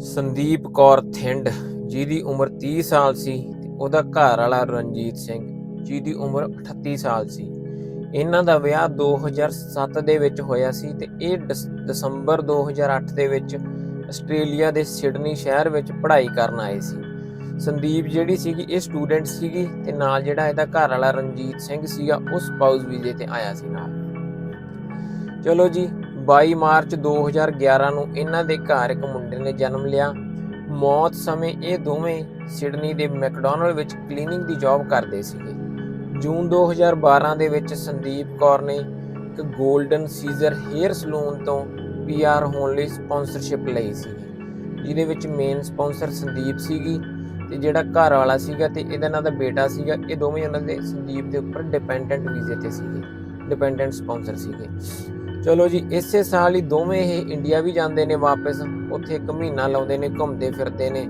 ਸੰਦੀਪ ਕੌਰ ਥਿੰਡ, ਜਿਹਦੀ ਉਮਰ 30 ਸਾਲ ਸੀ ਤੇ ਉਹਦਾ ਘਰ ਵਾਲਾ ਰਣਜੀਤ ਸਿੰਘ, ਜਿਹਦੀ ਉਮਰ 38 ਸਾਲ ਸੀ। ਇਹਨਾਂ ਦਾ ਵਿਆਹ 2007 ਦੇ ਵਿੱਚ ਹੋਇਆ ਸੀ ਤੇ ਇਹ ਦਸ- ਦਸੰਬਰ 2008 ਦੇ ਵਿੱਚ ਆਸਟ੍ਰੇਲੀਆ ਦੇ ਸਿਡਨੀ ਸ਼ਹਿਰ ਵਿੱਚ ਪੜ੍ਹਾਈ ਕਰਨ ਆਏ ਸੀ। ਸੰਦੀਪ ਜਿਹੜੀ ਸੀਗੀ, ਇਹ ਸਟੂਡੈਂਟ ਸੀਗੀ ਤੇ ਨਾਲ ਜਿਹੜਾ ਇਹਦਾ ਘਰ ਵਾਲਾ ਰਣਜੀਤ ਸਿੰਘ ਸੀਗਾ, ਉਹ ਸਪਾਊਸ ਵੀਜ਼ੇ ਤੇ ਆਇਆ ਸੀ ਨਾਲ। ਚਲੋ ਜੀ 22 ਮਾਰਚ 2011 ਨੂੰ ਇਹਨਾਂ ਦੇ ਘਰ ਇੱਕ ਮੁੰਡੇ ਨੇ ਜਨਮ ਲਿਆ। ਮੌਤ ਸਮੇਂ ਇਹ ਦੋਵੇਂ ਸਿਡਨੀ ਦੇ ਮੈਕਡੋਨਲਡ ਵਿੱਚ ਕਲੀਨਿੰਗ ਦੀ ਜੌਬ ਕਰਦੇ ਸੀਗੇ। ਜੂਨ 2012 ਦੇ ਵਿੱਚ ਸੰਦੀਪ ਕੌਰ ਨੇ ਇੱਕ 골ਡਨ ਸੀਜ਼ਰ ਹੇਅਰ ਸਲੂਨ ਤੋਂ ਪੀਆਰ ਹੋਣ ਲਈ ਸਪਾਂਸਰਸ਼ਿਪ ਲਈ ਸੀ। ਜਿਹਦੇ ਵਿੱਚ ਮੇਨ ਸਪਾਂਸਰ ਸੰਦੀਪ ਸੀਗੀ ਤੇ ਜਿਹੜਾ ਘਰ ਵਾਲਾ ਸੀਗਾ ਤੇ ਇਹਦਾ ਨਾਂ ਦਾ ਬੇਟਾ ਸੀਗਾ, ਇਹ ਦੋਵੇਂ ਉਹਨਾਂ ਦੇ ਸੰਦੀਪ ਦੇ ਉੱਪਰ ਡਿਪੈਂਡੈਂਟ ਵੀਜ਼ੇ ਤੇ ਸੀਗੇ। ਡਿਪੈਂਡੈਂਟ ਸਪਾਂਸਰ ਸੀਗੇ। ਚਲੋ ਜੀ, ਇਸੇ ਸਾਲ ਹੀ ਦੋਵੇਂ ਇਹ ਇੰਡੀਆ ਵੀ ਜਾਂਦੇ ਨੇ ਵਾਪਸ। ਉੱਥੇ ਇੱਕ ਮਹੀਨਾ ਲਾਉਂਦੇ ਨੇ, ਘੁੰਮਦੇ ਫਿਰਦੇ ਨੇ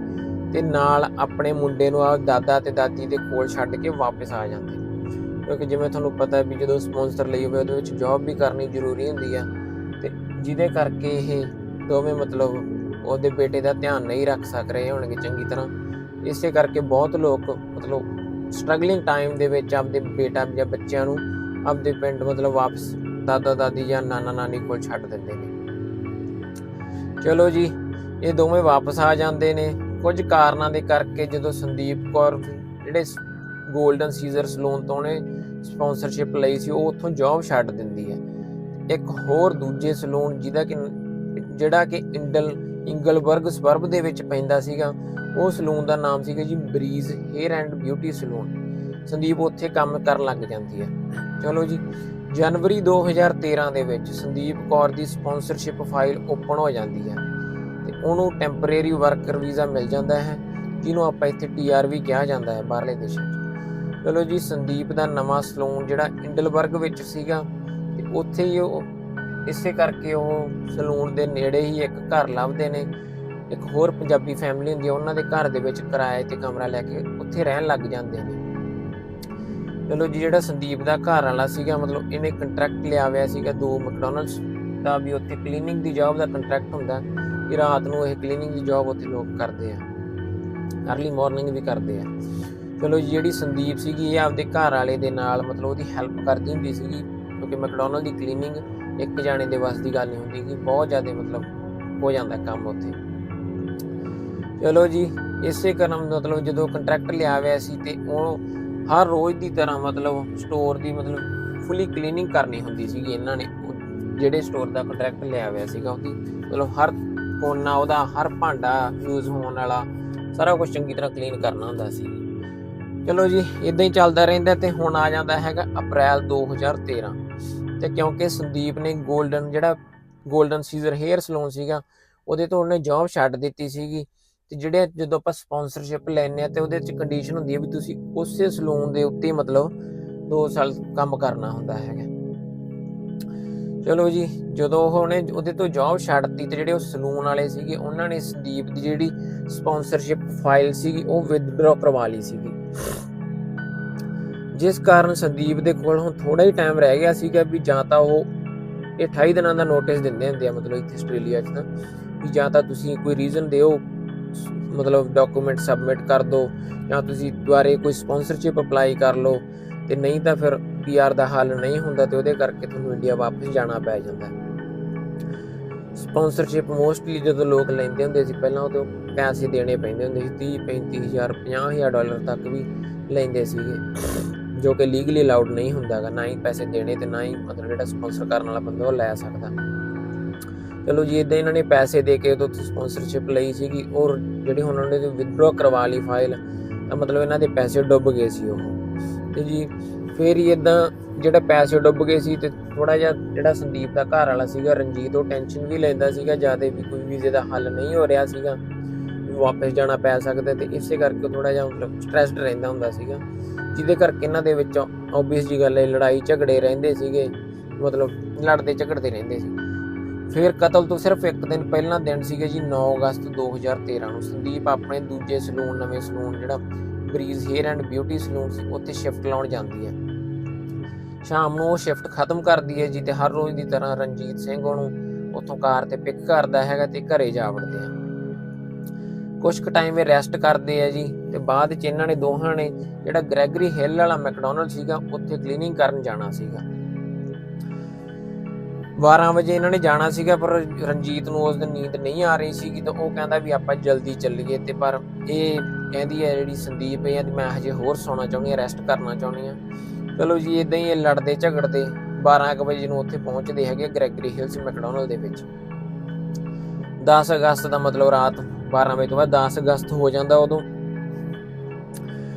ਤੇ ਨਾਲ ਆਪਣੇ ਮੁੰਡੇ ਨੂੰ ਆ ਦਾਦਾ ਤੇ ਦਾਦੀ ਦੇ ਕੋਲ ਛੱਡ ਕੇ ਵਾਪਸ ਆ ਜਾਂਦੇ ਨੇ। ਕਿਉਂਕਿ ਜਿਵੇਂ ਤੁਹਾਨੂੰ ਪਤਾ ਵੀ ਜਦੋਂ ਸਪਾਂਸਰ ਲਈ ਹੋਵੇ, ਉਹਦੇ ਵਿੱਚ ਜੌਬ ਵੀ ਕਰਨੀ ਜ਼ਰੂਰੀ ਹੁੰਦੀ ਆ ਤੇ ਜਿਹਦੇ ਕਰਕੇ ਇਹ ਦੋਵੇਂ ਮਤਲਬ ਉਹਦੇ ਬੇਟੇ ਦਾ ਧਿਆਨ ਨਹੀਂ ਰੱਖ ਸਕ ਰਹੇ ਹੋਣਗੇ ਚੰਗੀ ਤਰ੍ਹਾਂ। ਇਸੇ ਕਰਕੇ ਬਹੁਤ ਲੋਕ ਮਤਲਬ ਸਟਰਗਲਿੰਗ ਟਾਈਮ ਦੇ ਵਿੱਚ ਆਪਦੇ ਬੇਟਾ ਜਾਂ ਬੱਚਿਆਂ ਨੂੰ ਆਪਦੇ ਪਿੰਡ ਮਤਲਬ ਵਾਪਸ ਦਾਦਾ ਦਾਦੀ ਜਾਂ ਨਾਨਾ ਨਾਨੀ ਕੋਲ ਛੱਡ ਦਿੰਦੇ ਨੇ। ਚਲੋ ਜੀ, ਇਹ ਦੋਵੇਂ ਵਾਪਸ ਆ ਜਾਂਦੇ ਨੇ। ਕੁਝ ਕਾਰਨਾਂ ਦੇ ਕਰਕੇ ਜਦੋਂ ਸੰਦੀਪ ਕੌਰ ਜਿਹੜੇ 골ਡਨ ਸੀਜ਼ਰ ਸਲੂਨ ਤੋਂ ਨੇ ਸਪਾਂਸਰਸ਼ਿਪ ਲਈ ਸੀ, ਉਹ ਉੱਥੋਂ ਜੌਬ ਛੱਡ ਦਿੰਦੀ ਹੈ। ਇੱਕ ਹੋਰ ਦੂਜੇ ਸਲੂਨ ਜਿਹਦਾ ਕਿ ਜਿਹੜਾ ਕਿ ਇੰਡਲ ਇੰਗਲਬਰਗ ਸਬਰਬ ਦੇ ਵਿੱਚ ਪੈਂਦਾ ਸੀਗਾ, ਉਹ ਸਲੂਨ ਦਾ ਨਾਮ ਸੀਗਾ ਜੀ breeze hair and beauty salon Sandeep ਉੱਥੇ ਕੰਮ ਕਰਨ ਲੱਗ ਜਾਂਦੀ ਹੈ। ਚਲੋ ਜੀ ਜਨਵਰੀ 2013 ਦੇ ਵਿੱਚ ਸੰਦੀਪ ਕੌਰ ਦੀ ਸਪਾਂਸਰਸ਼ਿਪ ਫਾਈਲ ਓਪਨ ਹੋ ਜਾਂਦੀ ਹੈ ਤੇ ਉਹਨੂੰ ਟੈਂਪਰੇਰੀ ਵਰਕਰ ਵੀਜ਼ਾ ਮਿਲ ਜਾਂਦਾ ਹੈ, ਜਿਹਨੂੰ ਆਪਾਂ ਇੱਥੇ ਟੀਆਰ ਵੀ ਕਿਹਾ ਜਾਂਦਾ ਹੈ ਬਾਹਰਲੇ ਦੇਸ਼ਾਂ 'ਚ। ਚਲੋ ਜੀ, ਸੰਦੀਪ ਦਾ ਨਵਾਂ ਸਲੂਨ ਜਿਹੜਾ ਇੰਡਲਬਰਗ ਵਿੱਚ ਸੀਗਾ ਤੇ ਉੱਥੇ ਹੀ ਉਹ ਇਸੇ ਕਰਕੇ ਉਹ ਸਲੂਨ ਦੇ ਨੇੜੇ ਹੀ ਇੱਕ ਘਰ ਲੱਭਦੇ ਨੇ। ਇੱਕ ਹੋਰ ਪੰਜਾਬੀ ਫੈਮਿਲੀ ਹੁੰਦੀ ਹੈ, ਉਹਨਾਂ ਦੇ ਘਰ ਦੇ ਵਿੱਚ ਕਿਰਾਏ ਤੇ ਕਮਰਾ ਲੈ ਕੇ ਉੱਥੇ ਰਹਿਣ ਲੱਗ ਜਾਂਦੇ ਨੇ। ਚਲੋ ਜੀ, ਜਿਹੜਾ ਸੰਦੀਪ ਦਾ ਘਰ ਵਾਲਾ ਸੀਗਾ, ਮਤਲਬ ਇਹਨੇ ਕੰਟਰੈਕਟ ਲਿਆ ਹੋਇਆ ਸੀਗਾ ਦੋ ਮੈਕਡੋਨਲਡਸ ਦਾ ਵੀ ਉੱਥੇ ਕਲੀਨਿੰਗ ਦੀ ਜੌਬ ਦਾ ਕੰਟਰੈਕਟ ਹੁੰਦਾ ਕਿ ਰਾਤ ਨੂੰ ਇਹ ਕਲੀਨਿੰਗ ਦੀ ਜੌਬ ਉੱਥੇ ਲੋਕ ਕਰਦੇ ਆ। ਅਰਲੀ ਮਾਰਨਿੰਗ ਵੀ ਕਰਦੇ ਆ। ਚਲੋ ਜੀ, ਜਿਹੜੀ ਸੰਦੀਪ ਸੀਗੀ, ਇਹ ਆਪਦੇ ਘਰ ਵਾਲੇ ਦੇ ਨਾਲ ਮਤਲਬ ਉਹਦੀ ਹੈਲਪ ਕਰਦੀ ਹੁੰਦੀ ਸੀਗੀ, ਕਿਉਂਕਿ ਮੈਕਡੋਨਲਡ ਦੀ ਕਲੀਨਿੰਗ ਇੱਕ ਜਾਣੇ ਦੇ ਵੱਸ ਦੀ ਗੱਲ ਨਹੀਂ ਹੁੰਦੀ ਕਿ ਬਹੁਤ ਜ਼ਿਆਦਾ ਮਤਲਬ ਹੋ ਜਾਂਦਾ ਕੰਮ ਉੱਥੇ। ਚਲੋ ਜੀ, ਇਸੇ ਕਾਰਨ ਮਤਲਬ ਜਦੋਂ ਕੰਟਰੈਕਟ ਲਿਆ ਹੋਇਆ ਸੀ ਤੇ ਉਹ ਹਰ ਰੋਜ਼ ਦੀ ਤਰ੍ਹਾਂ ਮਤਲਬ ਸਟੋਰ ਦੀ ਮਤਲਬ ਫੁੱਲੀ ਕਲੀਨਿੰਗ ਕਰਨੀ ਹੁੰਦੀ ਸੀਗੀ ਇਹਨਾਂ ਨੇ। ਜਿਹੜੇ ਸਟੋਰ ਦਾ ਕੰਟਰੈਕਟ ਲਿਆ ਹੋਇਆ ਸੀਗਾ ਉਹਦੀ। ਮਤਲਬ ਹਰ ਕੋਨਾ ਉਹਦਾ, ਹਰ ਭਾਂਡਾ ਯੂਜ਼ ਹੋਣ ਵਾਲਾ, ਸਾਰਾ ਕੁਝ ਚੰਗੀ ਤਰ੍ਹਾਂ ਕਲੀਨ ਕਰਨਾ ਹੁੰਦਾ ਸੀ। ਚਲੋ ਜੀ ਇਦਾਂ ਹੀ ਚੱਲਦਾ ਰਹਿੰਦਾ ਤੇ ਹੁਣ ਆ ਜਾਂਦਾ ਹੈਗਾ ਅਪ੍ਰੈਲ 2013 ਤੇ ਕਿਉਂਕਿ ਸੰਦੀਪ ਨੇ 골ਡਨ ਜਿਹੜਾ 골ਡਨ ਸੀਜ਼ਰ ਹੇਅਰ ਸਲੂਨ ਸੀਗਾ, ਉਹਦੇ ਤੋਂ ਉਹਨੇ ਜੌਬ ਛੱਡ ਦਿੱਤੀ ਸੀਗੀ। ਤੇ ਜਿਹੜੇ ਜਦੋਂ ਆਪਾਂ ਸਪਾਂਸਰਸ਼ਿਪ ਲੈਨੇ ਆ ਤੇ ਉਹਦੇ ਵਿੱਚ ਕੰਡੀਸ਼ਨ ਹੁੰਦੀ ਹੈ ਵੀ ਤੁਸੀਂ ਉਸੇ ਸਲੂਨ ਦੇ ਉੱਤੇ ਮਤਲਬ 2 ਸਾਲ ਕੰਮ ਕਰਨਾ ਹੁੰਦਾ ਹੈਗਾ। ਚਲੋ ਜੀ, ਜਦੋਂ ਉਹਨੇ ਉਹਦੇ ਤੋਂ ਜੌਬ ਛੱਡਤੀ ਤੇ ਜਿਹੜੇ ਉਹ ਸਲੂਨ ਵਾਲੇ ਸੀਗੇ, ਉਹਨਾਂ ਨੇ ਸੰਦੀਪ ਦੀ ਜਿਹੜੀ ਸਪਾਂਸਰਸ਼ਿਪ ਫਾਈਲ ਸੀਗੀ, ਉਹ ਵਿਦਡਰਾ ਕਰਵਾ ਲਈ ਸੀਗੀ। ਜਿਸ ਕਾਰਨ ਸੰਦੀਪ ਦੇ ਕੋਲ ਹੁਣ ਥੋੜਾ ਹੀ ਟਾਈਮ ਰਹਿ ਗਿਆ ਸੀਗਾ ਵੀ ਜਾਂ ਤਾਂ ਉਹ ਇਹ 28 ਦਿਨਾਂ ਦਾ ਨੋਟਿਸ ਦਿੰਦੇ ਹੁੰਦੇ ਆ ਮਤਲਬ ਇੱਥੇ ਆਸਟ੍ਰੇਲੀਆ 'ਚ ਤਾਂ, ਵੀ ਜਾਂ ਤਾਂ ਤੁਸੀਂ ਕੋਈ ਰੀਜ਼ਨ ਦਿਓ ਮਤਲਬ ਡਾਕੂਮੈਂਟ ਸਬਮਿਟ ਕਰ ਦਿਓ ਜਾਂ ਤੁਸੀਂ ਦੁਬਾਰੇ ਕੋਈ ਸਪਾਂਸਰਸ਼ਿਪ ਅਪਲਾਈ ਕਰ ਲਓ ਤੇ ਨਹੀਂ ਤਾਂ ਫਿਰ ਪੀਆਰ ਦਾ ਹੱਲ ਨਹੀਂ ਹੁੰਦਾ ਤੇ ਉਹਦੇ ਕਰਕੇ ਤੁਹਾਨੂੰ ਇੰਡੀਆ ਵਾਪਸ ਜਾਣਾ ਪੈ ਜਾਂਦਾ ਸਪਾਂਸਰਸ਼ਿਪ ਮੋਸਟਲੀ ਜਦੋਂ ਲੋਕ ਲੈਂਦੇ ਹੁੰਦੇ ਸੀ, ਪਹਿਲਾਂ ਉਦੋਂ ਪੈਸੇ ਦੇਣੇ ਪੈਂਦੇ ਹੁੰਦੇ ਸੀ 30 35000 50000 ਡਾਲਰ ਤੱਕ ਵੀ ਲੈਂਦੇ ਸੀਗੇ, ਜੋ ਕਿ ਲੀਗਲੀ ਅਲਾਉਡ ਨਹੀਂ ਹੁੰਦਾਗਾ, ਨਾ ਹੀ ਪੈਸੇ ਦੇਣੇ ਤੇ ਨਾ ਹੀ ਮਤਲਬ ਜਿਹੜਾ ਸਪਾਂਸਰ ਕਰਨ ਵਾਲਾ ਬੰਦਾ ਉਹ ਲੈ ਸਕਦਾ। ਚਲੋ ਜੀ ਇਦਾਂ ਇਹਨਾਂ ਨੇ ਪੈਸੇ ਦੇ ਕੇ ਉਦੋਂ ਸਪਾਂਸਰਸ਼ਿਪ ਲਈ ਸੀਗੀ, ਔਰ ਜਿਹੜੀ ਹੁਣ ਉਹਨਾਂ ਨੇ ਵਿਦਡਰਾ ਕਰਵਾ ਲਈ ਫਾਈਲ ਤਾਂ ਮਤਲਬ ਇਹਨਾਂ ਦੇ ਪੈਸੇ ਡੁੱਬ ਗਏ ਸੀ ਉਹ। ਤੇ ਜੀ, ਫਿਰ ਹੀ ਇਦਾਂ ਜਿਹੜਾ ਪੈਸੇ ਡੁੱਬ ਗਏ ਸੀ ਤੇ ਥੋੜਾ ਜਿਹਾ ਜਿਹੜਾ ਸੰਦੀਪ ਦਾ ਘਰ ਵਾਲਾ ਸੀਗਾ, ਰਣਜੀਤ, ਉਹ ਟੈਨਸ਼ਨ ਵੀ ਲੈਂਦਾ ਸੀਗਾ, ਜ਼ਿਆਦਾ ਵੀ ਕੋਈ ਵੀਜ਼ੇ ਦਾ ਹੱਲ ਨਹੀਂ ਹੋ ਰਿਹਾ ਸੀਗਾ, ਵੀ ਵਾਪਸ ਜਾਣਾ ਪੈ ਸਕਦਾ, ਤੇ ਇਸੇ ਕਰਕੇ ਥੋੜਾ ਜਿਹਾ ਮਤਲਬ ਸਟ੍ਰੈਸਡ ਰਹਿੰਦਾ ਹੁੰਦਾ ਸੀਗਾ। ਜਿਹਦੇ ਕਰਕੇ ਇਹਨਾਂ ਦੇ ਵਿੱਚ ਆਬਵੀਅਸ ਜੀ ਗੱਲ ਹੈ, ਲੜਾਈ ਝਗੜੇ ਰਹਿੰਦੇ ਸੀਗੇ, ਮਤਲਬ ਲੜਦੇ ਝਗੜਦੇ ਰਹਿੰਦੇ ਸੀ। ਫਿਰ ਕਤਲ ਤੋਂ ਸਿਰਫ ਇੱਕ ਦਿਨ ਪਹਿਲਾਂ ਦਿਨ ਸੀਗਾ ਜੀ 9 ਅਗਸਤ 2013 ਨੂੰ। ਸੰਦੀਪ ਆਪਣੇ ਦੂਜੇ ਸਲੂਨ, ਨਵੇਂ ਸਲੂਨ ਜਿਹੜਾ breeze hair and beauty salon ਸੀ, ਉੱਥੇ ਸ਼ਿਫਟ ਲਾਉਣ ਜਾਂਦੀ ਹੈ। ਸ਼ਾਮ ਨੂੰ ਉਹ ਸ਼ਿਫਟ ਖਤਮ ਕਰਦੀ ਹੈ ਜੀ ਤੇ ਹਰ ਰੋਜ਼ ਦੀ ਤਰ੍ਹਾਂ ਰਣਜੀਤ ਸਿੰਘ ਉਹਨੂੰ ਉੱਥੋਂ ਕਾਰ ਤੇ ਪਿਕ ਕਰਦਾ ਹੈਗਾ ਤੇ ਘਰੇ ਜਾ ਵੜਦੇ ਆ। ਕੁਝ ਕੁ ਟਾਈਮ ਇਹ ਰੈਸਟ ਕਰਦੇ ਆ ਜੀ ਤੇ ਬਾਅਦ ਚ ਇਹਨਾਂ ਨੇ ਦੋਹਾਂ ਨੇ ਜਿਹੜਾ ਗ੍ਰੈਗਰੀ ਹਿੱਲ ਵਾਲਾ ਮੈਕਡੋਨਲਡ ਸੀਗਾ, ਉੱਥੇ ਕਲੀਨਿੰਗ ਕਰਨ ਜਾਣਾ ਸੀਗਾ। 12 ਵਜੇ ਇਹਨਾਂ ਨੇ ਜਾਣਾ ਸੀਗਾ, ਪਰ ਰਣਜੀਤ ਨੂੰ ਉਸ ਦਿਨ ਨੀਂਦ ਨਹੀਂ ਆ ਰਹੀ ਸੀਗੀ ਤਾਂ ਉਹ ਕਹਿੰਦਾ ਵੀ ਆਪਾਂ ਜਲਦੀ ਚੱਲੀਏ ਤੇ ਪਰ ਇਹ ਕਹਿੰਦੀ ਹੈ ਜਿਹੜੀ ਸੰਦੀਪ ਹੈ ਕਿ ਮੈਂ ਹਜੇ ਹੋਰ ਸੌਣਾ ਚਾਹੁੰਦੀ ਹਾਂ ਰੈਸਟ ਕਰਨਾ ਚਾਹੁੰਦੀ ਹਾਂ। ਚਲੋ ਜੀ ਇਦਾਂ ਹੀ ਇਹ ਲੜਦੇ ਝਗੜਦੇ 12 ਕੁ ਵਜੇ ਨੂੰ ਉੱਥੇ ਪਹੁੰਚਦੇ ਹੈਗੇ ਗ੍ਰੈਗਰੀ ਹਿਲਸ ਮੈਕਡੋਨਲ ਦੇ ਵਿੱਚ। 10 ਅਗਸਤ ਦਾ ਮਤਲਬ ਰਾਤ 12 ਵਜੇ ਤੋਂ ਬਾਅਦ 10 ਅਗਸਤ ਹੋ ਜਾਂਦਾ ਉਦੋਂ।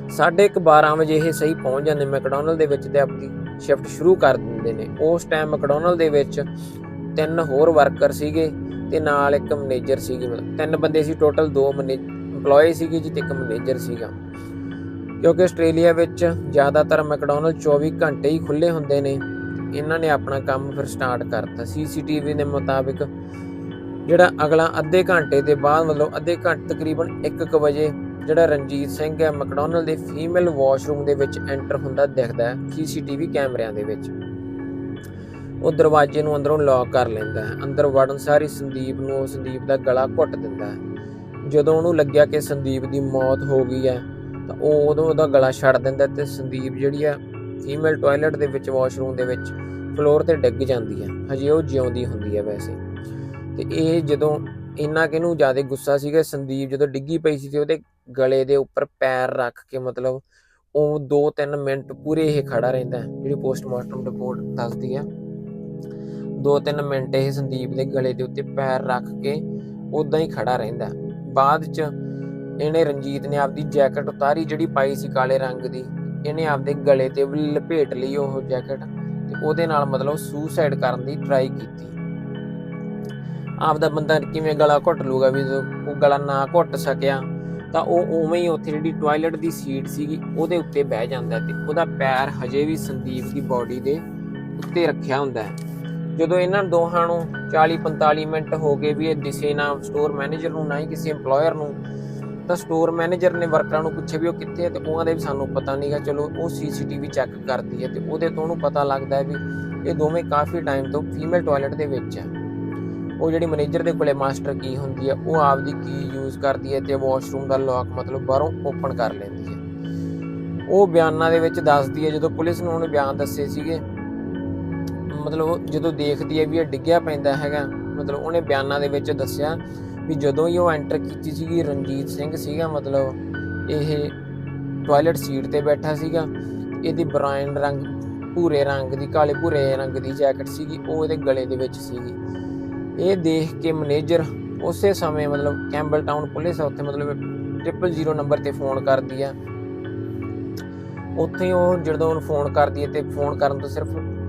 ਸਾਢੇ ਕੁ 12 ਵਜੇ ਇਹ ਸਹੀ ਪਹੁੰਚ ਜਾਂਦੇ ਮੈਕਡੋਨਲ ਦੇ ਵਿੱਚ ਤੇ ਆਪਣੀ ਸ਼ਿਫਟ ਸ਼ੁਰੂ ਕਰ ਦਿੰਦੇ ਨੇ। ਉਸ ਟਾਈਮ ਮੈਕਡੋਨਲ ਦੇ ਵਿੱਚ ਤਿੰਨ ਹੋਰ ਵਰਕਰ ਸੀਗੇ ਤੇ ਨਾਲ ਇੱਕ ਮੈਨੇਜਰ ਸੀਗੇ। ਮਤਲਬ ਤਿੰਨ ਬੰਦੇ ਸੀ ਟੋਟਲ ਦੋ EMPLOYE ਸੀਗੇ ਜੀ ਤੇ ਇੱਕ ਮੈਨੇਜਰ ਸੀਗਾ। ਕਿਉਂਕਿ ਆਸਟ੍ਰੇਲੀਆ ਵਿੱਚ ਜ਼ਿਆਦਾਤਰ ਮੈਕਡੋਨਲ 24 ਘੰਟੇ ਹੀ ਖੁੱਲੇ ਹੁੰਦੇ ਨੇ। ਇਹਨਾਂ ਨੇ ਆਪਣਾ ਕੰਮ ਫਿਰ ਸਟਾਰਟ ਕਰਤਾ। ਸੀਸੀਟੀਵੀ ਦੇ ਮੁਤਾਬਿਕ ਜਿਹੜਾ ਅਗਲਾ ਅੱਧੇ ਘੰਟੇ ਦੇ ਬਾਅਦ, ਮਤਲਬ ਅੱਧੇ ਘੰਟੇ ਤਕਰੀਬਨ 1:00 ਵਜੇ ਜਿਹੜਾ ਰਣਜੀਤ ਸਿੰਘ ਹੈ ਮੈਕਡੋਨਲਡ ਦੇ ਫੀਮੇਲ ਵਾਸ਼ਰੂਮ ਦੇ ਵਿੱਚ ਐਂਟਰ ਹੁੰਦਾ ਦਿਖਦਾ ਹੈ ਸੀਸੀਟੀਵੀ ਕੈਮਰਿਆਂ ਦੇ ਵਿੱਚ। ਉਹ ਦਰਵਾਜ਼ੇ ਨੂੰ ਅੰਦਰੋਂ ਲੌਕ ਕਰ ਲੈਂਦਾ ਹੈ। ਅੰਦਰ ਵੜਨ ਸਾਰੀ ਸੰਦੀਪ ਨੂੰ, ਉਹ ਸੰਦੀਪ ਦਾ ਗਲਾ ਘੁੱਟ ਦਿੰਦਾ ਹੈ। ਜਦੋਂ ਉਹਨੂੰ ਲੱਗਿਆ ਕਿ ਸੰਦੀਪ ਦੀ ਮੌਤ ਹੋ ਗਈ ਹੈ, ਤਾਂ ਉਹ ਉਦੋਂ ਉਹਦਾ ਗਲਾ ਛੱਡ ਦਿੰਦਾ ਤੇ ਸੰਦੀਪ ਜਿਹੜੀ ਹੈ ਫੀਮੇਲ ਟਾਇਲਟ ਦੇ ਵਿੱਚ ਵਾਸ਼ਰੂਮ ਦੇ ਵਿੱਚ ਫਲੋਰ ਤੇ ਡਿੱਗ ਜਾਂਦੀ ਹੈ। ਹਜੇ ਉਹ ਜਿਉਂਦੀ ਹੁੰਦੀ ਹੈ ਵੈਸੇ। ਤੇ ਇਹ ਜਦੋਂ ਇੰਨਾ ਕਿ ਇਹਨੂੰ ਜ਼ਿਆਦਾ ਗੁੱਸਾ ਸੀਗਾ, ਸੰਦੀਪ ਜਦੋਂ ਡਿੱਗੀ ਪਈ ਸੀ ਤੇ ਉਹਦੇ ਗਲੇ ਦੇ ਉੱਪਰ ਪੈਰ ਰੱਖ ਕੇ ਮਤਲਬ ਉਹ 2-3 ਮਿੰਟ ਪੂਰੇ ਇਹ ਖੜਾ ਰਹਿੰਦਾ ਜਿਹੜੀ ਪੋਸਟਮਾਰਟਮ ਰਿਪੋਰਟ ਦੱਸਦੀ ਹੈ। 2-3 ਮਿੰਟ ਇਹ ਸੰਦੀਪ ਦੇ ਗਲੇ ਦੇ ਉੱਤੇ ਪੈਰ ਰੱਖ ਕੇ ਉਦਾਂ ਹੀ ਖੜਾ ਰਹਿੰਦਾ ਬਾਅਦ ਚ ਇਹਨੇ ਰਣਜੀਤ ਨੇ ਆਪਦੀ ਜੈਕਟ ਉਤਾਰੀ, ਜਿਹੜੀ ਪਾਈ ਸੀ ਕਾਲੇ ਰੰਗ ਦੀ। ਇਹਨੇ ਆਪਦੇ ਗਲੇ ਤੇ ਲਪੇਟ ਲਈ ਉਹ ਜੈਕਟ ਤੇ ਉਹਦੇ ਨਾਲ ਮਤਲਬ ਸੁਸਾਈਡ ਕਰਨ ਦੀ ਟਰਾਈ ਕੀਤੀ। ਆਪਦਾ ਬੰਦਾ ਕਿਵੇਂ ਗਲਾ ਘੁੱਟ ਲੂਗਾ ਵੀ ਉਹ ਗਲਾ ਨਾ ਘੁੱਟ ਸਕਿਆ ਤਾਂ ਉਹ ਉਵੇਂ ਹੀ ਉੱਥੇ ਜਿਹੜੀ ਟਾਇਲਟ ਦੀ ਸੀਟ ਸੀਗੀ, ਉਹਦੇ ਉੱਤੇ ਬਹਿ ਜਾਂਦਾ ਤੇ ਉਹਦਾ ਪੈਰ ਹਜੇ ਵੀ ਸੰਦੀਪ ਦੀ ਬਾਡੀ ਦੇ ਉੱਤੇ ਰੱਖਿਆ ਹੁੰਦਾ ਹੈ। ਜਦੋਂ ਇਹਨਾਂ ਦੋਹਾਂ ਨੂੰ 40-45 ਮਿੰਟ ਹੋ ਗਏ ਵੀ ਇਹ ਦਿਸੇ ਨਾ ਸਟੋਰ ਮੈਨੇਜਰ ਨੂੰ, ਨਾ ਹੀ ਕਿਸੇ EMPLOYER ਨੂੰ, ਤਾਂ ਸਟੋਰ ਮੈਨੇਜਰ ਨੇ ਵਰਕਰਾਂ ਨੂੰ ਪੁੱਛਿਆ ਵੀ ਉਹ ਕਿੱਥੇ ਹੈ ਤੇ ਉਹਨਾਂ ਦੇ ਵੀ ਸਾਨੂੰ ਪਤਾ ਨਹੀਂਗਾ ਚਲੋ ਉਹ ਸੀਸੀਟੀਵੀ ਚੈੱਕ ਕਰਦੀ ਹੈ ਤੇ ਉਹਦੇ ਤੋਂ ਉਹਨੂੰ ਪਤਾ ਲੱਗਦਾ ਹੈ ਵੀ ਇਹ ਦੋਵੇਂ ਕਾਫੀ ਟਾਈਮ ਤੋਂ ਫੀਮੇਲ ਟਾਇਲਟ ਦੇ ਵਿੱਚ ਹੈ। ਉਹ ਜਿਹੜੀ ਮੈਨੇਜਰ ਦੇ ਕੋਲੇ ਮਾਸਟਰ ਕੀ ਹੁੰਦੀ ਹੈ, ਉਹ ਆਪਦੀ ਕੀ ਯੂਜ਼ ਕਰਦੀ ਹੈ ਤੇ ਵਾਸ਼ਰੂਮ ਦਾ ਲੌਕ ਮਤਲਬ ਬਾਹਰੋਂ ਓਪਨ ਕਰ ਲੈਂਦੀ ਹੈ। ਉਹ ਬਿਆਨਾਂ ਦੇ ਵਿੱਚ ਦੱਸਦੀ ਹੈ, ਜਦੋਂ ਪੁਲਿਸ ਨੂੰ ਉਹਨੇ ਬਿਆਨ ਦੱਸੇ ਸੀਗੇ, ਮਤਲਬ ਉਹ ਜਦੋਂ ਦੇਖਦੀ ਹੈ ਵੀ ਇਹ ਡਿੱਗਿਆ ਪੈਂਦਾ ਹੈਗਾ, ਮਤਲਬ ਉਹਨੇ ਬਿਆਨਾਂ ਦੇ ਵਿੱਚ ਦੱਸਿਆ ਵੀ ਜਦੋਂ ਹੀ ਉਹ ਐਂਟਰ ਕੀਤੀ ਸੀਗੀ, ਰਣਜੀਤ ਸਿੰਘ ਸੀਗਾ, ਮਤਲਬ ਇਹ ਟਾਇਲਟ ਸੀਟ ਤੇ ਬੈਠਾ ਸੀਗਾ, ਇਹਦੀ ਬਰਾਊਨ ਰੰਗ, ਭੂਰੇ ਰੰਗ ਦੀ, ਕਾਲੇ ਭੂਰੇ ਰੰਗ ਦੀ ਜੈਕਟ ਸੀਗੀ, ਉਹ ਇਹਦੇ ਗਲੇ ਦੇ ਵਿੱਚ ਸੀਗੀ। ਇਹ ਦੇਖ ਕੇ ਮੈਨੇਜਰ ਉਸੇ ਸਮੇਂ ਮਤਲਬ ਕੈਂਬਲ ਟਾਊਨ ਪੁਲਿਸ ਆ, ਉੱਥੇ ਮਤਲਬ 000 ਨੰਬਰ ਤੇ ਫੋਨ ਕਰਦੀ ਆ। ਉੱਥੇ ਉਹ ਜਦੋਂ ਉਹਨੂੰ ਫੋਨ ਕਰਦੀ ਹੈ ਤੇ ਫੋਨ ਕਰਨ ਤੋਂ ਸਿਰਫ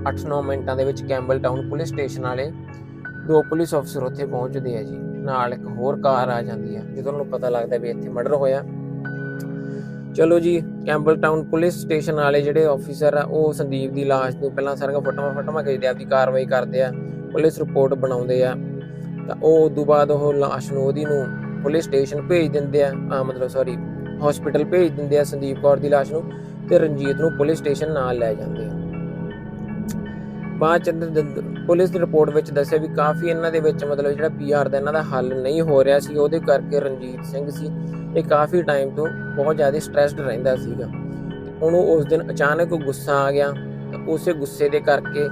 8-9 ਮਿੰਟਾਂ ਦੇ ਵਿੱਚ ਕੈਂਬਲ ਟਾਊਨ ਪੁਲਿਸ ਸਟੇਸ਼ਨ ਵਾਲੇ ਦੋ ਪੁਲਿਸ ਅਫਸਰ ਉੱਥੇ ਪਹੁੰਚਦੇ ਆ ਜੀ। ਨਾਲ ਇੱਕ ਹੋਰ ਕਾਰ ਆ ਜਾਂਦੀ ਆ, ਜਦੋਂ ਉਹਨੂੰ ਪਤਾ ਲੱਗਦਾ ਵੀ ਇੱਥੇ ਮਰਡਰ ਹੋਇਆ। ਚਲੋ ਜੀ ਕੈਂਬਲ ਟਾਊਨ ਪੁਲਿਸ ਸਟੇਸ਼ਨ ਵਾਲੇ ਜਿਹੜੇ ਆਫੀਸਰ ਆ, ਉਹ ਸੰਦੀਪ ਦੀ ਲਾਸ਼ ਨੂੰ ਪਹਿਲਾਂ ਸਾਰੀਆਂ ਫੋਟੋਆਂ ਫੋਟੋਆਂ ਖਿੱਚਦੇ ਆ, ਆਪਦੀ ਕਾਰਵਾਈ ਕਰਦੇ ਆ, ਪੁਲਿਸ ਰਿਪੋਰਟ ਬਣਾਉਂਦੇ ਆ। ਤਾਂ ਉਹ ਉਦੋਂ ਬਾਅਦ ਉਹ ਲਾਸ਼ ਨੂੰ ਉਹਦੀ ਨੂੰ ਪੁਲਿਸ ਸਟੇਸ਼ਨ ਭੇਜ ਦਿੰਦੇ ਆ ਆ ਮਤਲਬ ਸੌਰੀ ਹਸਪੀਟਲ ਭੇਜ ਦਿੰਦੇ ਆ ਸੰਦੀਪ ਕੌਰ ਦੀ ਲਾਸ਼ ਨੂੰ ਤੇ ਰਣਜੀਤ ਨੂੰ ਪੁਲਿਸ ਸਟੇਸ਼ਨ ਨਾਲ ਲੈ ਜਾਂਦੇ ਆ। ਬਾਅਦ ਚ ਪੁਲਿਸ ਦੀ ਰਿਪੋਰਟ ਵਿੱਚ ਦੱਸਿਆ ਵੀ ਕਾਫੀ ਇਹਨਾਂ ਦੇ ਵਿੱਚ ਮਤਲਬ ਜਿਹੜਾ ਪੀਆਰ ਦਾ ਇਹਨਾਂ ਦਾ ਹੱਲ ਨਹੀਂ ਹੋ ਰਿਹਾ ਸੀ, ਉਹਦੇ ਕਰਕੇ ਰਣਜੀਤ ਸਿੰਘ ਸੀ। ਇਹ ਕਾਫੀ ਟਾਈਮ ਤੋਂ ਬਹੁਤ ਜ਼ਿਆਦਾ ਸਟ੍ਰੈਸਡ ਰਹਿੰਦਾ ਸੀਗਾ। ਉਹਨੂੰ ਉਸ ਦਿਨ ਅਚਾਨਕ ਗੁੱਸਾ ਆ ਗਿਆ ਉਸੇ ਗੁੱਸੇ ਦੇ ਕਰਕੇ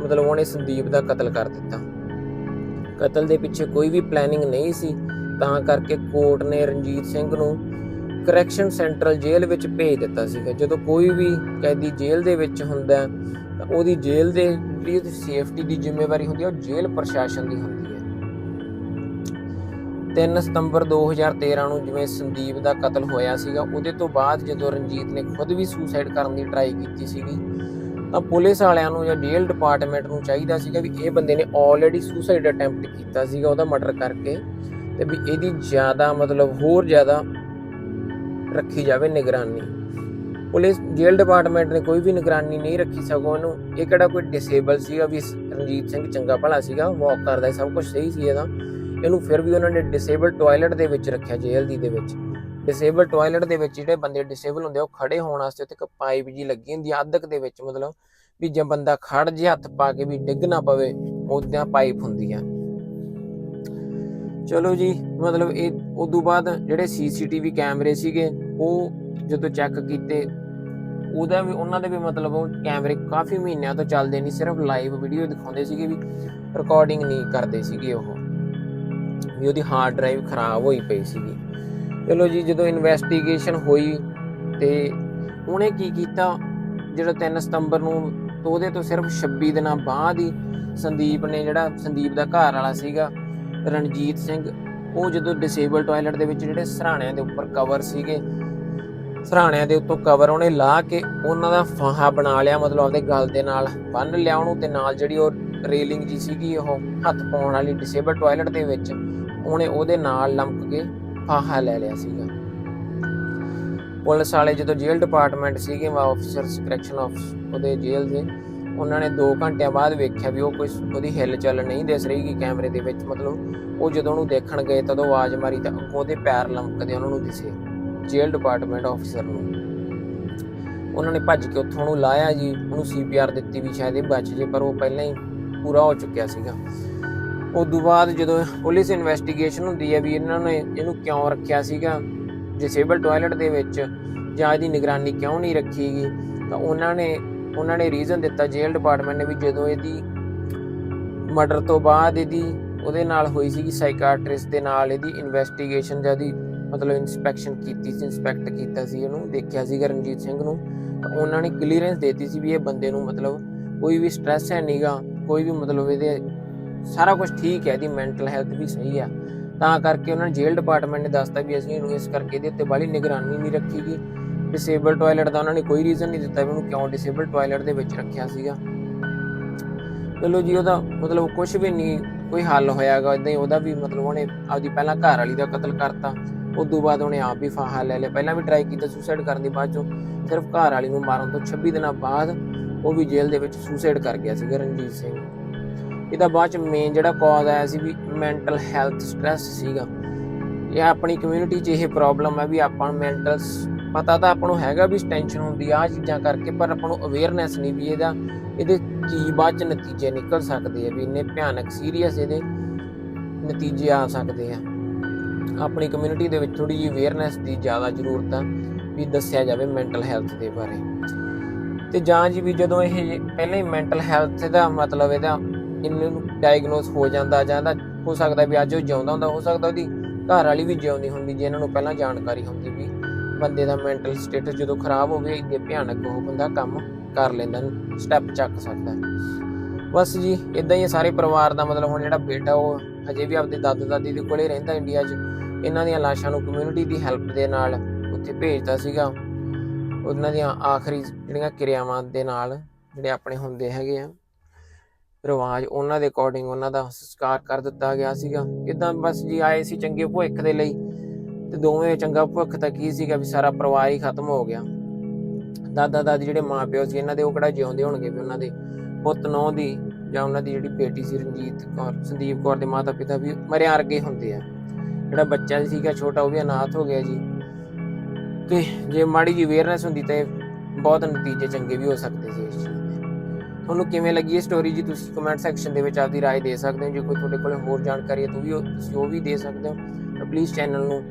ਮਤਲਬ ਉਹਨੇ ਸੰਦੀਪ ਦਾ ਕਤਲ ਕਰ ਦਿੱਤਾ। ਕਤਲ ਦੇ ਪਿੱਛੇ ਕੋਈ ਵੀ ਪਲੈਨਿੰਗ ਨਹੀਂ ਸੀ, ਤਾਂ ਕਰਕੇ ਕੋਰਟ ਨੇ ਰਣਜੀਤ ਸਿੰਘ ਨੂੰ ਕਰੈਕਸ਼ਨ ਸੈਂਟਰਲ ਜੇਲ੍ਹ ਵਿੱਚ ਭੇਜ ਦਿੱਤਾ ਸੀਗਾ। ਜਦੋਂ ਕੋਈ ਵੀ ਕੈਦੀ ਜੇਲ੍ਹ ਦੇ ਵਿੱਚ ਹੁੰਦਾ ਤਾਂ ਉਹਦੀ ਜੇਲ੍ਹ ਦੇ ਜਿਹੜੀ ਉਹਦੀ ਸੇਫਟੀ ਦੀ ਜ਼ਿੰਮੇਵਾਰੀ ਹੁੰਦੀ ਹੈ ਉਹ ਜੇਲ੍ਹ ਪ੍ਰਸ਼ਾਸਨ ਦੀ ਹੁੰਦੀ ਹੈ। 3 ਸਤੰਬਰ 2013 ਨੂੰ ਜਿਵੇਂ ਸੰਦੀਪ ਦਾ ਕਤਲ ਹੋਇਆ ਸੀਗਾ, ਉਹਦੇ ਤੋਂ ਬਾਅਦ ਜਦੋਂ ਰਣਜੀਤ ਨੇ ਖੁਦ ਵੀ ਸੁਸਾਈਡ ਕਰਨ ਦੀ ਟਰਾਈ ਕੀਤੀ ਸੀਗੀ, ਤਾਂ ਪੁਲਿਸ ਵਾਲਿਆਂ ਨੂੰ ਜਾਂ ਜੇਲ੍ਹ ਡਿਪਾਰਟਮੈਂਟ ਨੂੰ ਚਾਹੀਦਾ ਸੀਗਾ ਵੀ ਇਹ ਬੰਦੇ ਨੇ ਆਲਰੇਡੀ ਸੁਸਾਈਡ ਅਟੈਂਪਟ ਕੀਤਾ ਸੀਗਾ ਉਹਦਾ ਮਰਡਰ ਕਰਕੇ ਤੇ ਵੀ ਇਹਦੀ ਜ਼ਿਆਦਾ ਮਤਲਬ ਹੋਰ ਜ਼ਿਆਦਾ ਰੱਖੀ ਜਾਵੇ ਨਿਗਰਾਨੀ। ਪੁਲਿਸ ਜੇਲ੍ਹ ਡਿਪਾਰਟਮੈਂਟ ਨੇ ਕੋਈ ਵੀ ਨਿਗਰਾਨੀ ਨਹੀਂ ਰੱਖੀ ਸਗੋਂ ਉਹਨੂੰ ਇਹ ਕਿਹੜਾ ਕੋਈ ਡਿਸੇਬਲ ਸੀਗਾ ਵੀ ਰਣਜੀਤ ਸਿੰਘ ਚੰਗਾ ਭਲਾ ਸੀਗਾ ਵਾਕ ਕਰਦਾ ਸਭ ਕੁਝ ਸਹੀ ਸੀ ਇਹਦਾ। ਇਹਨੂੰ ਫਿਰ ਵੀ ਉਹਨਾਂ ਨੇ ਡਿਸੇਬਲ ਟਾਇਲਟ ਦੇ ਵਿੱਚ ਰੱਖਿਆ ਜੇਲ੍ਹ ਦੀ ਦੇ ਵਿੱਚ। ਡਿਸੇਬਲ ਟਾਇਲਟ ਦੇ ਵਿੱਚ ਜਿਹੜੇ ਬੰਦੇ ਡਿਸੇਬਲ ਹੁੰਦੇ ਆ, ਉਹ ਖੜੇ ਹੋਣ ਵਾਸਤੇ ਉੱਥੇ ਇੱਕ ਪਾਈਪ ਜੀ ਲੱਗੀ ਹੁੰਦੀ ਆ, ਅੱਧਕ ਦੇ ਵਿੱਚ ਮਤਲਬ ਵੀ ਜੇ ਬੰਦਾ ਖੜ ਜੇ ਹੱਥ ਪਾ ਕੇ ਵੀ ਡਿੱਗ ਨਾ ਪਵੇ ਉਦਾਂ ਪਾਈਪ ਹੁੰਦੀ ਆ। ਚਲੋ ਜੀ, ਮਤਲਬ ਇਹ ਉਦੋਂ ਬਾਅਦ ਜਿਹੜੇ ਸੀਸੀਟੀਵੀ ਕੈਮਰੇ ਸੀਗੇ, ਉਹ ਜਦੋਂ ਚੈੱਕ ਕੀਤੇ ਉਹਦਾ ਵੀ, ਉਹਨਾਂ ਦੇ ਵੀ ਮਤਲਬ ਉਹ ਕੈਮਰੇ ਕਾਫੀ ਮਹੀਨਿਆਂ ਤੋਂ ਚੱਲਦੇ ਨਹੀਂ, ਸਿਰਫ ਲਾਈਵ ਵੀਡੀਓ ਦਿਖਾਉਂਦੇ ਸੀਗੇ ਵੀ ਰਿਕਾਰਡਿੰਗ ਨਹੀਂ ਕਰਦੇ ਸੀਗੇ ਉਹ। ਵੀ ਉਹਦੀ ਹਾਰਡ ਡਰਾਈਵ ਖਰਾਬ ਹੋਈ ਪਈ ਸੀਗੀ। ਚਲੋ ਜੀ, ਜਦੋਂ ਇਨਵੈਸਟੀਗੇਸ਼ਨ ਹੋਈ ਤੇ ਉਹਨੇ ਕੀ ਕੀਤਾ? ਜਿਹੜਾ 3 ਸਤੰਬਰ ਨੂੰ ਤੋਂ ਉਹਦੇ ਤੋਂ ਸਿਰਫ 26 ਦਿਨਾਂ ਬਾਅਦ ਹੀ ਸੰਦੀਪ ਨੇ ਜਿਹੜਾ ਸੰਦੀਪ ਦਾ ਘਰ ਵਾਲਾ ਸੀਗਾ, ਰਣਜੀਤ ਸਿੰਘ, ਉਹ ਜਦੋਂ ਡਿਸੇਬਲ ਟਾਇਲਟ ਦੇ ਵਿੱਚ ਜਿਹੜੇ ਸਰਾਣਿਆਂ ਦੇ ਉੱਪਰ ਕਵਰ ਸੀਗੇ ਸਰਾਣਿਆਂ ਦੇ ਉੱਤੋਂ ਕਵਰ ਉਹਨੇ ਲਾ ਕੇ ਉਹਨਾਂ ਦਾ ਫਾਹਾ ਬਣਾ ਲਿਆ, ਮਤਲਬ ਆਪਦੇ ਗਲ ਦੇ ਨਾਲ ਬੰਨ ਲਿਆ ਉਹਨੂੰ ਤੇ ਨਾਲ ਜਿਹੜੀ ਉਹ ਰੇਲਿੰਗ ਜੀ ਸੀਗੀ ਉਹ ਹੱਥ ਪਾਉਣ ਵਾਲੀ ਡਿਸੇਬਲ ਟਾਇਲਟ ਦੇ ਵਿੱਚ, ਉਹਨੇ ਉਹਦੇ ਨਾਲ ਲੰਮਕ ਕੇ ਫਾਹਾ ਲੈ ਲਿਆ ਸੀਗਾ। ਪੁਲਿਸ ਵਾਲੇ ਜਦੋਂ ਜੇਲ੍ਹ ਡਿਪਾਰਟਮੈਂਟ ਸੀਗੇ ਆਫੀਸਰਸ ਕਰੈਕਸ਼ਨ ਆਫਿਸ ਉਹਦੇ ਜੇਲ੍ਹ ਦੇ, ਉਹਨਾਂ ਨੇ 2 ਘੰਟਿਆਂ ਬਾਅਦ ਵੇਖਿਆ ਵੀ ਉਹ ਕੋਈ ਉਹਦੀ ਹਿੱਲ ਚੱਲ ਨਹੀਂ ਦਿਸ ਰਹੀ ਗੀ ਕੈਮਰੇ ਦੇ ਵਿੱਚ, ਮਤਲਬ ਉਹ ਜਦੋਂ ਉਹਨੂੰ ਦੇਖਣ ਗਏ, ਤਦੋਂ ਆਵਾਜ਼ ਮਾਰੀ ਤਾਂ ਉਹਦੇ ਪੈਰ ਲੰਮਕਦੇ, ਉਹਨਾਂ ਨੂੰ ਦਿਸੇ। ਜੇਲ੍ਹ ਡਿਪਾਰਟਮੈਂਟ ਆਫੀਸਰ ਨੂੰ। ਉਹਨਾਂ ਨੇ ਭੱਜ ਕੇ ਉੱਥੋਂ ਉਹਨੂੰ ਲਾਇਆ ਜੀ, ਉਹਨੂੰ ਸੀਪੀਆਰ ਦਿੱਤੀ ਵੀ ਸ਼ਾਇਦ ਇਹ ਬਚ ਜੇ, ਪਰ ਉਹ ਪਹਿਲਾਂ ਹੀ ਪੂਰਾ ਹੋ ਚੁੱਕਿਆ ਸੀਗਾ। ਉਦੋਂ ਬਾਅਦ ਜਦੋਂ ਪੁਲਿਸ ਇਨਵੈਸਟੀਗੇਸ਼ਨ ਹੁੰਦੀ ਹੈ ਵੀ ਇਹਨਾਂ ਨੇ ਇਹਨੂੰ ਕਿਉਂ ਰੱਖਿਆ ਸੀਗਾ ਡਿਸੇਬਲ ਟਾਇਲਟ ਦੇ ਵਿੱਚ ਜਾਂ ਇਹਦੀ ਨਿਗਰਾਨੀ ਕਿਉਂ ਨਹੀਂ ਰੱਖੀ ਗਈ, ਤਾਂ ਉਹਨਾਂ ਨੇ ਉਹਨਾਂ ਨੇ ਰੀਜ਼ਨ ਦਿੱਤਾ ਜੇਲ੍ਹ ਡਿਪਾਰਟਮੈਂਟ ਨੇ ਵੀ ਜਦੋਂ ਇਹਦੀ ਮਰਡਰ ਤੋਂ ਬਾਅਦ ਇਹਦੀ ਉਹਦੇ ਨਾਲ ਹੋਈ ਸੀਗੀ ਸਾਈਕਾਟ੍ਰਿਸਟ ਦੇ ਨਾਲ ਇਹਦੀ ਇਨਵੈਸਟੀਗੇਸ਼ਨ ਜਾਂ ਦੀ ਮਤਲਬ ਇਨਸਪੈਕਸ਼ਨ ਕੀਤੀ ਸੀ ਇਨਸਪੈਕਟ ਕੀਤਾ ਸੀ ਉਹਨੂੰ, ਦੇਖਿਆ ਸੀਗਾ ਰਣਜੀਤ ਸਿੰਘ ਨੂੰ ਉਹਨਾਂ ਨੇ ਕਲੀਅਰੈਂਸ ਦਿੱਤੀ ਸੀ ਵੀ ਇਹ ਬੰਦੇ ਨੂੰ ਮਤਲਬ ਕੋਈ ਵੀ ਸਟ੍ਰੈਸ ਹੈ ਨਹੀਂਗਾ ਕੋਈ ਵੀ ਮਤਲਬ ਇਹਦੇ ਸਾਰਾ ਕੁਝ ਠੀਕ ਹੈ, ਇਹਦੀ ਮੈਂਟਲ ਹੈਲਥ ਵੀ ਸਹੀ ਆ। ਤਾਂ ਕਰਕੇ ਉਹਨਾਂ ਨੇ ਜੇਲ੍ਹ ਡਿਪਾਰਟਮੈਂਟ ਨੇ ਦੱਸਤਾ ਵੀ ਅਸੀਂ ਇਹਨੂੰ ਇਸ ਕਰਕੇ ਇਹਦੇ ਉੱਤੇ ਬਾਲੀ ਨਿਗਰਾਨੀ ਨਹੀਂ ਰੱਖੀ ਗਈ ਡਿਸੇਬਲ ਟਾਇਲਟ ਦਾ ਉਹਨਾਂ ਨੇ ਕੋਈ ਰੀਜ਼ਨ ਨਹੀਂ ਦਿੱਤਾ ਵੀ ਉਹਨੂੰ ਕਿਉਂ ਡਿਸੇਬਲ ਟਾਇਲਟ ਦੇ ਵਿੱਚ ਰੱਖਿਆ ਸੀਗਾ। ਚਲੋ ਜੀ, ਉਹਦਾ ਮਤਲਬ ਕੁਝ ਵੀ ਨਹੀਂ ਕੋਈ ਹੱਲ ਹੋਇਆਗਾ ਇਦਾਂ ਹੀ ਉਹਦਾ ਵੀ ਮਤਲਬ ਉਹਨੇ ਆਪਦੀ ਪਹਿਲਾਂ ਘਰ ਵਾਲੀ ਦਾ ਕਤਲ ਕਰਤਾ। ਉਸ ਤੋਂ ਬਾਅਦ ਉਹਨੇ ਆਪ ਵੀ ਫਾਹਾ ਲੈ ਲਿਆ। ਪਹਿਲਾਂ ਵੀ ਟਰਾਈ ਕੀਤਾ ਸੁਸਾਈਡ ਕਰਨ ਦੀ, ਬਾਅਦ ਚੋਂ ਸਿਰਫ ਘਰ ਵਾਲੀ ਨੂੰ ਮਾਰਨ ਤੋਂ 26 ਦਿਨਾਂ ਬਾਅਦ ਉਹ ਵੀ ਜੇਲ੍ਹ ਦੇ ਵਿੱਚ ਸੁਸਾਈਡ ਕਰ ਗਿਆ ਸੀਗਾ ਰਣਜੀਤ ਸਿੰਘ। ਇਹਦਾ ਬਾਅਦ ਚ ਮੇਨ ਜਿਹੜਾ ਕਾਜ਼ ਆਇਆ ਸੀ ਵੀ ਮੈਂਟਲ ਹੈਲਥ ਸਟ੍ਰੈਸ ਸੀਗਾ। ਇਹ ਆਪਣੀ ਕਮਿਊਨਿਟੀ 'ਚ ਇਹ ਪ੍ਰੋਬਲਮ ਹੈ ਵੀ ਆਪਾਂ ਨੂੰ ਮੈਂਟਲ ਪਤਾ ਤਾਂ ਆਪਾਂ ਨੂੰ ਹੈਗਾ ਵੀ ਟੈਨਸ਼ਨ ਹੁੰਦੀ ਆ, ਆਹ ਚੀਜ਼ਾਂ ਕਰਕੇ, ਪਰ ਆਪਾਂ ਨੂੰ ਅਵੇਅਰਨੈਸ ਨਹੀਂ ਵੀ ਇਹਦਾ, ਇਹਦੇ ਕੀ ਬਾਅਦ ਚ ਨਤੀਜੇ ਨਿਕਲ ਸਕਦੇ ਆ ਵੀ ਇੰਨੇ ਭਿਆਨਕ ਸੀਰੀਅਸ ਇਹਦੇ ਨਤੀਜੇ ਆ ਸਕਦੇ ਆ। ਆਪਣੀ ਕਮਿਊਨਿਟੀ ਦੇ ਵਿੱਚ ਥੋੜੀ ਜਿਹੀ ਅਵੇਅਰਨੈਸ ਦੀ ਜ਼ਿਆਦਾ ਜ਼ਰੂਰਤ ਆ ਵੀ ਦੱਸਿਆ ਜਾਵੇ ਮੈਂਟਲ ਹੈਲਥ ਦੇ ਬਾਰੇ। ਤੇ ਜਾਂ ਜੀ ਵੀ ਜਦੋਂ ਇਹ ਪਹਿਲਾਂ ਹੀ ਮੈਂਟਲ ਹੈਲਥ ਦਾ ਮਤਲਬ ਇਹਦਾ ਇਹਨੂੰ ਡਾਇਗਨੋਸ ਹੋ ਜਾਂਦਾ ਜਾਂ ਇਹਦਾ ਹੋ ਸਕਦਾ ਵੀ ਅੱਜ ਉਹ ਜਿਉਂਦਾ ਹੁੰਦਾ, ਹੋ ਸਕਦਾ ਉਹਦੀ ਘਰ ਵਾਲੀ ਵੀ ਜਿਉਂਦੀ ਹੁੰਦੀ ਜੇ ਇਹਨਾਂ ਨੂੰ ਪਹਿਲਾਂ ਜਾਣਕਾਰੀ ਹੁੰਦੀ ਵੀ ਬੰਦੇ ਦਾ ਮੈਂਟਲ ਸਟੇਟਸ ਜਦੋਂ ਖਰਾਬ ਹੋਵੇ, ਇੰਨੇ ਭਿਆਨਕ ਉਹ ਬੰਦਾ ਕੰਮ ਕਰ ਲੈਂਦਾ ਸਟੈਪ ਚੱਕ ਸਕਦਾ। ਬਸ ਜੀ ਇਦਾਂ ਹੀ ਸਾਰੇ ਪਰਿਵਾਰ ਦਾ ਮਤਲਬ ਹੁਣ ਜਿਹੜਾ ਬੇਟਾ ਉਹ ਹਜੇ ਵੀ ਆਪਦੇ ਦਾਦਾ ਦਾਦੀ ਦੇ ਕੋਲੇ ਰਹਿੰਦਾ ਇੰਡੀਆ 'ਚ। ਇਹਨਾਂ ਦੀਆਂ ਲਾਸ਼ਾਂ ਨੂੰ ਕਮਿਊਨਿਟੀ ਦੀ ਹੈਲਪ ਦੇ ਨਾਲ ਉੱਥੇ ਭੇਜਦਾ ਸੀਗਾ। ਉਹਨਾਂ ਦੀਆਂ ਆਖਰੀ ਜਿਹੜੀਆਂ ਕਿਰਿਆਵਾਂ ਦੇ ਨਾਲ ਜਿਹੜੇ ਆਪਣੇ ਹੁੰਦੇ ਹੈਗੇ ਆ, ਰਿਵਾਜ ਉਹਨਾਂ ਦੇ ਅਕੋਰਡਿੰਗ ਉਹਨਾਂ ਦਾ ਸੰਸਕਾਰ ਕਰ ਦਿੱਤਾ ਗਿਆ ਸੀਗਾ। ਇਦਾਂ ਬਸ ਜੀ, ਆਏ ਸੀ ਚੰਗੇ ਭਵਿੱਖ ਦੇ ਲਈ ਤੇ ਦੋਵੇਂ ਚੰਗਾ ਭਵਿੱਖ ਤਾਂ ਕੀ ਸੀਗਾ ਵੀ ਸਾਰਾ ਪਰਿਵਾਰ ਹੀ ਖਤਮ ਹੋ ਗਿਆ। ਦਾਦਾ ਦਾਦੀ ਜਿਹੜੇ ਮਾਪਿਓ ਸੀ, ਇਹਨਾਂ ਦੇ ਉਹ ਕਿਹੜਾ ਜਿਉਂਦੇ ਹੋਣਗੇ ਵੀ ਉਹਨਾਂ ਦੇ ਪੁੱਤ ਨੌ ਦੀ ਜਾਂ ਉਹਨਾਂ ਦੀ ਜਿਹੜੀ ਬੇਟੀ ਸੀ ਰਣਜੀਤ ਕੌਰ, ਸੰਦੀਪ ਕੌਰ ਦੇ ਮਾਤਾ ਪਿਤਾ ਵੀ ਮਰਿਆਂ ਵਰਗੇ ਹੁੰਦੇ ਆ। ਜਿਹੜਾ ਬੱਚਾ ਸੀਗਾ ਛੋਟਾ, ਉਹ ਵੀ ਅਨਾਥ ਹੋ ਗਿਆ ਜੀ। ਤੇ ਜੇ ਮਾੜੀ ਜੀ ਅਵੇਅਰਨੈਸ ਹੁੰਦੀ ਤਾਂ ਬਹੁਤ ਨਤੀਜੇ ਚੰਗੇ ਵੀ ਹੋ ਸਕਦੇ ਸੀ ਇਸ ਚੀਜ਼ ਦੇ। ਤੁਹਾਨੂੰ ਕਿਵੇਂ ਲੱਗੀ ਇਹ ਸਟੋਰੀ ਜੀ? ਤੁਸੀਂ ਕਮੈਂਟ ਸੈਕਸ਼ਨ ਦੇ ਵਿੱਚ ਆਪਦੀ ਰਾਏ ਦੇ ਸਕਦੇ ਹੋ। ਜੇ ਕੋਈ ਤੁਹਾਡੇ ਕੋਲ ਹੋਰ ਜਾਣਕਾਰੀ ਹੈ ਤਾਂ ਵੀ ਤੁਸੀਂ ਉਹ ਵੀ ਦੇ ਸਕਦੇ ਹੋ। ਤਾਂ ਪਲੀਜ਼ ਚੈਨਲ ਨੂੰ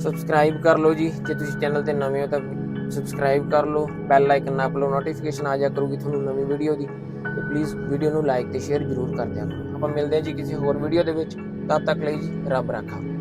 ਸਬਸਕ੍ਰਾਈਬ ਕਰ ਲਓ ਜੀ। ਜੇ ਤੁਸੀਂ ਚੈਨਲ ਤੇ ਨਵੇਂ ਹੋ ਤਾਂ ਸਬਸਕ੍ਰਾਈਬ ਕਰ ਲਓ। ਬੈਲ ਆਈਕਨ ਨਾਲ ਲਓ ਨੋਟੀਫਿਕੇਸ਼ਨ ਆ ਜਾ ਕਰੂਗੀ ਤੁਹਾਨੂੰ ਨਵੀਂ ਵੀਡੀਓ ਦੀ। ਤੇ ਪਲੀਜ਼ ਵੀਡੀਓ ਨੂੰ ਲਾਈਕ ਤੇ ਸ਼ੇਅਰ ਜ਼ਰੂਰ ਕਰ ਦਿਆ ਕਰੋ। ਆਪਾਂ ਮਿਲਦੇ ਹਾਂ ਜੀ ਕਿਸੇ ਹੋਰ ਵੀਡੀਓ ਦੇ ਵਿੱਚ। ਤਦ ਤੱਕ ਲਈ ਜੀ, ਰੱਬ ਰਾਖਾ।